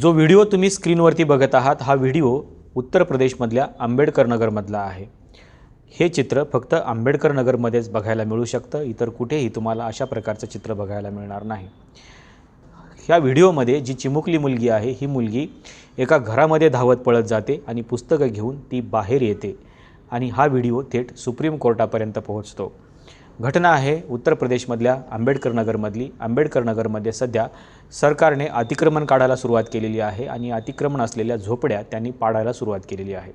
जो व्हिडिओ तुम्ही स्क्रीनवरती बघत आहात हा व्हिडिओ उत्तर प्रदेशमधल्या आंबेडकर नगरमधला आहे. हे चित्र फक्त आंबेडकर नगरमध्येच बघायला मिळू शकतं इतर कुठेही तुम्हाला अशा प्रकारचं चित्र बघायला मिळणार नाही. ह्या व्हिडिओमध्ये जी चिमुकली मुलगी आहे ही मुलगी एका घरामध्ये धावत पळत जाते आणि पुस्तकं घेऊन ती बाहेर येते आणि हा व्हिडिओ थेट सुप्रीम कोर्टापर्यंत पोहोचतो. घटना आहे उत्तर प्रदेशमधल्या आंबेडकर नगरमधली. आंबेडकर नगरमध्ये सध्या सरकारने अतिक्रमण काढायला सुरुवात केलेली आहे आणि अतिक्रमण असलेल्या झोपड्या त्यांनी पाडायला सुरुवात केलेली आहे.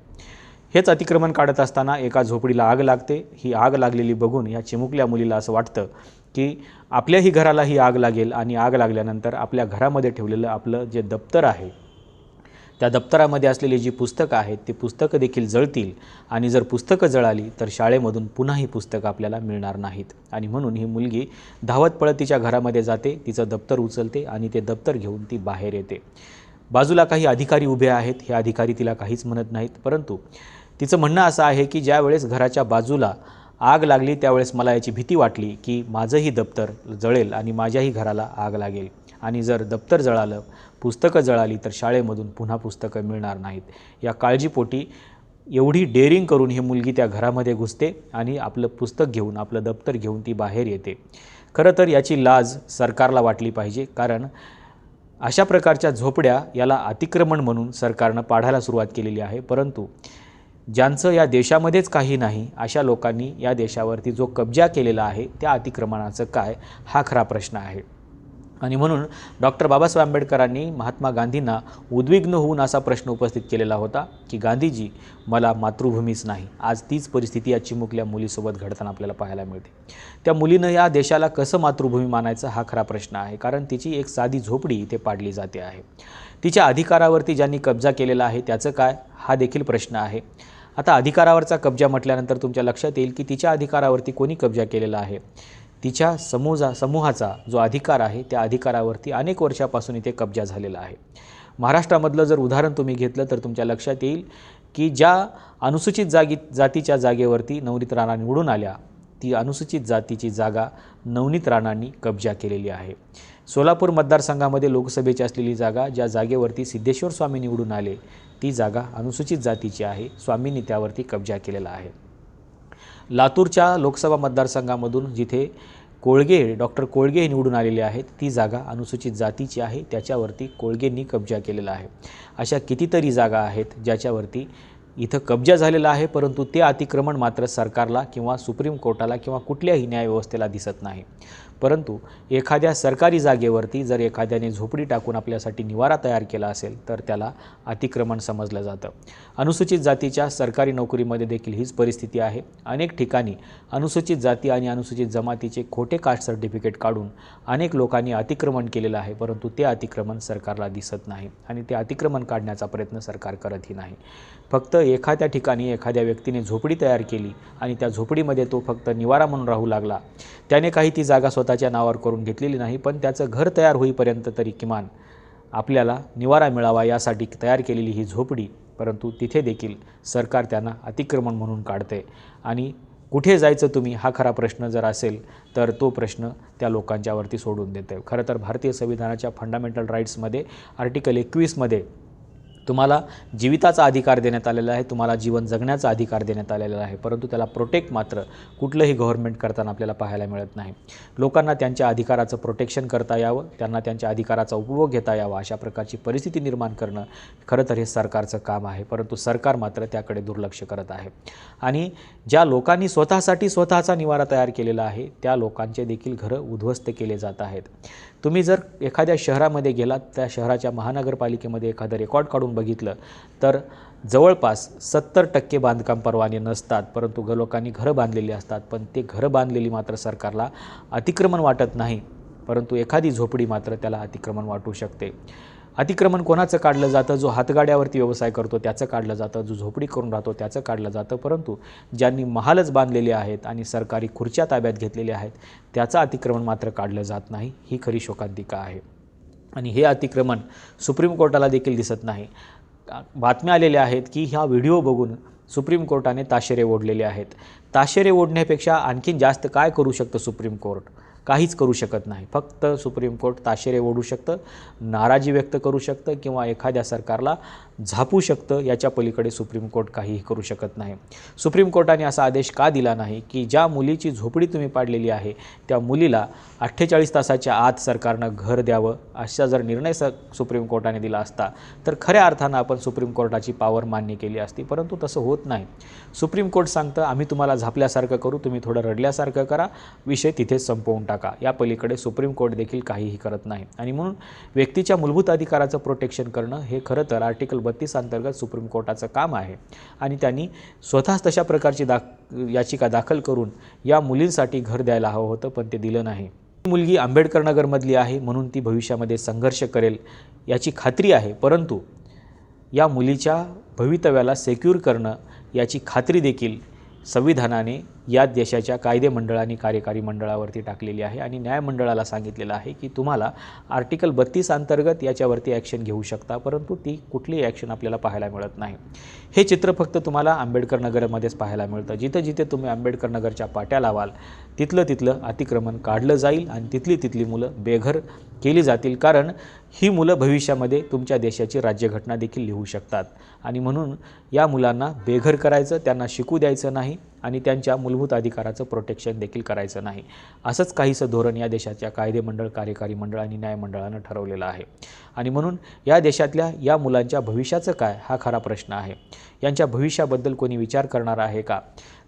हेच अतिक्रमण काढत असताना एका झोपडीला आग लागते. ही आग लागलेली बघून या चिमुकल्या मुलीला असं वाटतं की आपल्याही घराला ही आग लागेल आणि आग लागल्यानंतर आपल्या घरामध्ये ठेवलेलं आपलं जे दप्तर आहे त्या दप्तरामध्ये असलेली जी पुस्तकं आहेत ती पुस्तकं देखील जळतील. आणि जर पुस्तकं जळाली तर शाळेमधून पुन्हा ही पुस्तकं आपल्याला मिळणार नाहीत. आणि म्हणून ही मुलगी धावत पळत तिच्या घरामध्ये जाते तिचं दप्तर उचलते आणि ते दप्तर घेऊन ती बाहेर येते. बाजूला काही अधिकारी उभे आहेत हे अधिकारी तिला काहीच म्हणत नाहीत. परंतु तिचं म्हणणं असं आहे की ज्या वेळेस घराच्या बाजूला आग लागली त्यावेळेस मला याची भीती वाटली की माझंही दप्तर जळेल आणि माझ्याही घराला आग लागेल. आणि जर दप्तर जळालं पुस्तकं जळाली तर शाळेमधून पुन्हा पुस्तकं मिळणार नाहीत. या काळजीपोटी एवढी डेअरिंग करून ही मुलगी त्या घरामध्ये घुसते आणि आपलं पुस्तक घेऊन आपलं दप्तर घेऊन ती बाहेर येते. खरं तर याची लाज सरकारला वाटली पाहिजे कारण अशा प्रकारच्या झोपड्या याला अतिक्रमण म्हणून सरकारनं पाढायला सुरुवात केलेली आहे. परंतु ज्यांचं या देशामध्येच काही नाही अशा लोकांनी या देशावरती जो कब्जा केलेला आहे त्या अतिक्रमणाचं काय हा खरा प्रश्न आहे. आणि म्हणून डॉक्टर बाबासाहेब आंबेडकरांनी महात्मा गांधींना उद्विग्न होऊन असा प्रश्न उपस्थित केलेला होता की गांधीजी मला मातृभूमीच नाही. आज तीच परिस्थिती या चिमुकल्या मुलीसोबत घडताना आपल्याला पाहायला मिळते. त्या मुलीनं या देशाला कसं मातृभूमी मानायचं हा खरा प्रश्न आहे कारण तिची एक साधी झोपडी इथे पाडली जाते आहे. तिच्या अधिकारावरती ज्यांनी कब्जा केलेला आहे त्याचं काय? हा देखील प्रश्न आहे. आता अधिकारावरचा कब्जा म्हटल्यानंतर तुमच्या लक्षात येईल की तिच्या अधिकारावरती कोणी कब्जा केलेला आहे. तिच्या समूजा समूहाचा जो अधिकार आहे त्या अधिकारावरती अनेक वर्षापासून इथे कब्जा झालेला आहे. महाराष्ट्रामधलं जर उदाहरण तुम्ही घेतलं तर तुमच्या लक्षात येईल की ज्या अनुसूचित जागी जातीच्या जागेवरती नवनीत राणा निवडून आल्या ती अनुसूचित जातीची जागा नवनीत राणांनी कब्जा केलेली आहे. सोलापूर मतदारसंघामध्ये लोकसभेची असलेली जागा ज्या जागेवरती सिद्धेश्वर स्वामी निवडून आले ती जागा अनुसूचित जातीची आहे स्वामींनी त्यावरती कब्जा केलेला आहे. लातूरच्या लोकसभा मतदारसंघामधून जिथे कोळगे डॉक्टर कोळगे हे निवडून आलेले आहेत ती जागा अनुसूचित जातीची आहे. त्याच्यावरती कोळगेंनी कब्जा केलेला आहे. अशा कितीतरी जागा आहेत ज्याच्यावरती इथं कब्जा झालेला आहे परंतु ते अतिक्रमण मात्र सरकारला किंवा सुप्रीम कोर्टाला किंवा कुठल्याही न्यायव्यवस्थेला दिसत नाही. परंतु एखाद्या सरकारी जागेवरती जर एखाद्याने झोपडी टाकून आपल्यासाठी निवारा तयार केला असेल तर त्याला अतिक्रमण समजलं जातं. अनुसूचित जातीच्या सरकारी नोकरीमध्ये देखील हीच परिस्थिती आहे. अनेक ठिकाणी अनुसूचित जाती आणि अनुसूचित जमातीचे खोटे कास्ट सर्टिफिकेट काढून अनेक लोकांनी अतिक्रमण केलेलं आहे परंतु ते अतिक्रमण सरकारला दिसत नाही आणि ते अतिक्रमण काढण्याचा प्रयत्न सरकार करतही नाही. फक्त एखाद्या ठिकाणी एखाद्या व्यक्तीने झोपडी तयार केली आणि त्या झोपडीमध्ये तो फक्त निवारा म्हणून राहू लागला त्याने काही ती जागा स्वतः स्वतःच्या नावावर करून घेतलेली नाही पण त्याचं घर तयार होईपर्यंत तरी किमान आपल्याला निवारा मिळावा यासाठी तयार केलेली ही झोपडी परंतु तिथे देखील सरकार त्यांना अतिक्रमण म्हणून काढते. आणि कुठे जायचं तुम्ही हा खरा प्रश्न जर असेल तर तो प्रश्न त्या लोकांच्यावरती सोडून देते. खरं तर भारतीय संविधानाच्या फंडामेंटल राईट्समध्ये आर्टिकल एकवीसमध्ये तुम्हाला जीविताचा अधिकार देण्यात आलेला आहे तुम्हाला जीवन जगण्याचा अधिकार देण्यात आलेला आहे परंतु त्याला प्रोटेक्ट मात्र कुठलंही गव्हर्नमेंट करताना आपल्याला पाहायला मिळत नाही. लोकांना त्यांच्या अधिकाराचं प्रोटेक्शन करता यावं त्यांना त्यांच्या अधिकाराचा उपभोग घेता यावा अशा प्रकारची परिस्थिती निर्माण करणं खरं तर हे सरकारचं काम आहे परंतु सरकार मात्र त्याकडे दुर्लक्ष करत आहे. आणि ज्या लोकांनी स्वतःसाठी स्वतःचा निवारा तयार केलेला आहे त्या लोकांचे देखील घरं उद्ध्वस्त केले जात आहेत. तुम्ही जर एखाद्या शहरामध्ये गेलात त्या शहराच्या महानगरपालिकेमध्ये एखादं रेकॉर्ड काढून बघितलं तर जवळपास सत्तर टक्के बांधकाम परवाने नसतात परंतु ग लोकांनी घरं बांधलेली असतात. पण ते घरं बांधलेली मात्र सरकारला अतिक्रमण वाटत नाही परंतु एखादी झोपडी मात्र त्याला अतिक्रमण वाटू शकते. अतिक्रमण कोणाचं काढलं जातं? जो हातगाड्यावरती व्यवसाय करतो त्याचं काढलं जातं. जो झोपडी करून राहतो त्याचं काढलं जातं. परंतु ज्यांनी महालच बांधलेले आहेत आणि सरकारी खुर्च्या ताब्यात घेतलेल्या आहेत त्याचं अतिक्रमण मात्र काढलं जात नाही. ही खरी शोकांतिका आहे. आणि हे अतिक्रमण सुप्रीम कोर्टाला देखील दिसत नाही. बातम्या आलेल्या आहेत की ह्या व्हिडिओ बघून सुप्रीम कोर्टाने ताशेरे ओढलेले आहेत. ताशेरे ओढण्यापेक्षा आणखीन जास्त काय करू शकतं सुप्रीम कोर्ट? काहीच करू शकत नाही. फक्त सुप्रीम कोर्ट ताशेरे ओढू शकतं नाराजी व्यक्त करू शकतं किंवा एखाद्या सरकारला झापू शकतं याच्या पलीकडे सुप्रीम कोर्ट काहीही करू शकत नाही. सुप्रीम कोर्टाने असा आदेश का दिला नाही की ज्या मुलीची झोपडी तुम्ही पाडलेली आहे त्या मुलीला अठ्ठेचाळीस तासाच्या आत सरकारनं घर द्यावं असा जर निर्णय स सुप्रीम कोर्टाने दिला असता तर खऱ्या अर्थानं आपण सुप्रीम कोर्टाची पावर मान्य केली असती परंतु तसं होत नाही. सुप्रीम कोर्ट सांगतं आम्ही तुम्हाला झापल्यासारखं करू तुम्ही थोडं रडल्यासारखं करा विषय तिथेच संपवून टाका. या पलीकडे सुप्रीम कोर्ट देखील काहीही करत नाही. आणि म्हणून व्यक्तीच्या मूलभूत अधिकाराचं प्रोटेक्शन करणं हे खरं तर आर्टिकल बत्तीस अंतर्गत सुप्रीम कोर्टाचं काम आहे. आणि त्यांनी स्वतःच तशा प्रकारची दाख याचिका दाखल करून या मुलींसाठी घर द्यायला हवं होतं पण ते दिलं नाही. ही मुलगी आंबेडकर नगरमधली आहे म्हणून ती भविष्यामध्ये संघर्ष करेल याची खात्री आहे परंतु या मुलीच्या भवितव्याला सेक्युर करणं याची खात्री देखील संविधानाने या देशाच्या कायदे मंडळ आणि कार्यकारी मंडळावरती टाकलेली आहे आणि न्यायमंडळाला सांगितलेलं आहे की तुम्हाला आर्टिकल बत्तीस अंतर्गत याच्यावरती ॲक्शन घेऊ शकता परंतु ती कुठलीही ॲक्शन आपल्याला पाहायला मिळत नाही. हे चित्र फक्त तुम्हाला आंबेडकर नगरमध्येच पाहायला मिळतं. जिथं जिथे तुम्ही आंबेडकर नगरच्या पाट्या लावाल तिथलं तिथलं अतिक्रमण काढलं जाईल आणि तिथली तिथली मुलं बेघर केली जातील कारण ही मुलं भविष्यामध्ये तुमच्या देशाची राज्यघटना देखील लिहू शकतात. आणि म्हणून या मुलांना बेघर करायचं त्यांना शिकू द्यायचं नाही आणि त्यांच्या मूलभूत अधिकाराचं प्रोटेक्शन देखील करायचं नाही. असंच काहीसं धोरण या देशाच्या कायदेमंडळ कार्यकारी मंडळ आणि न्यायमंडळानं ठरवलेलं आहे. आणि म्हणून या देशातल्या या मुलांच्या भविष्याचं काय? हा खरा प्रश्न आहे. यांच्या भविष्याबद्दल कोणी विचार करणार आहे का?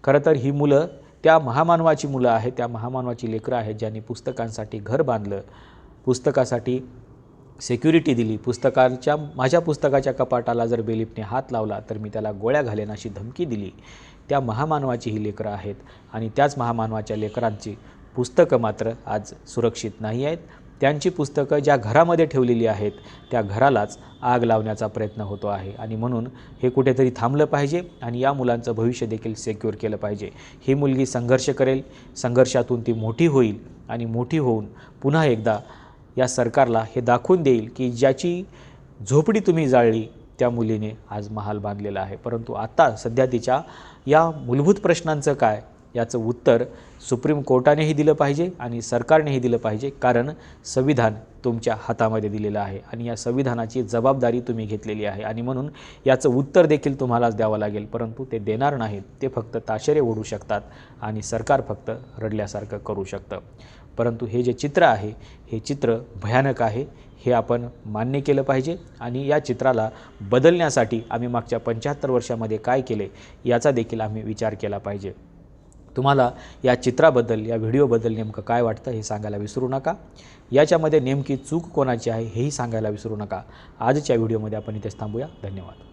खरं तर ही मुलं त्या महामानवाची मुलं आहेत त्या महामानवाची लेकरं आहेत ज्यांनी पुस्तकांसाठी घर बांधलं. पुस्तकासाठी सेक्युरिटी दिली. पुस्तकांच्या माझ्या पुस्तकाच्या कपाटाला जर बेलिपने हात लावला तर मी त्याला गोळ्या घालेन अशी धमकी दिली. त्या महामानवाची ही लेकरं आहेत आणि त्याच महामानवाच्या लेकरांची पुस्तकं मात्र आज सुरक्षित नाही आहेत. त्यांची पुस्तकं ज्या घरामध्ये ठेवलेली आहेत त्या घरालाच आग लावण्याचा प्रयत्न होतो आहे आणि म्हणून हे कुठेतरी थांबलं पाहिजे आणि या मुलांचं भविष्य देखील सेक्युअर केलं पाहिजे. ही मुलगी संघर्ष करेल संघर्षातून ती मोठी होईल आणि मोठी होऊन पुन्हा एकदा या सरकारला हे दाखवून देईल की ज्याची झोपडी तुम्ही जाळली त्या मुलीने आज महाल बांधलेला आहे. परंतु आता सध्या तिच्या या मूलभूत प्रश्नांचं काय याचं उत्तर सुप्रीम कोर्टानेही दिलं पाहिजे आणि सरकारनेही दिलं पाहिजे कारण संविधान तुमच्या हातामध्ये दिलेलं आहे आणि या संविधानाची जबाबदारी तुम्ही घेतलेली आहे आणि म्हणून याचं उत्तर देखील तुम्हालाच द्यावं लागेल. परंतु ते देणार नाहीत ते फक्त ताशेरे ओढू शकतात आणि सरकार फक्त रडल्यासारखं करू शकतं. परंतु हे जे चित्र आहे हे चित्र भयानक आहे. हे आपण मान्य केलं पाहिजे आणि या चित्राला बदलण्यासाठी आम्ही मागच्या पंच्याहत्तर वर्षामध्ये काय केले याचा देखील आम्ही विचार केला पाहिजे. तुम्हाला या चित्राबद्दल या व्हिडिओबद्दल नेमकं काय वाटतं हे सांगायला विसरू नका. याच्यामध्ये नेमकी चूक कोणाची आहे हेही सांगायला विसरू नका. आजच्या व्हिडिओमध्ये आपण इथेच थांबूया. धन्यवाद.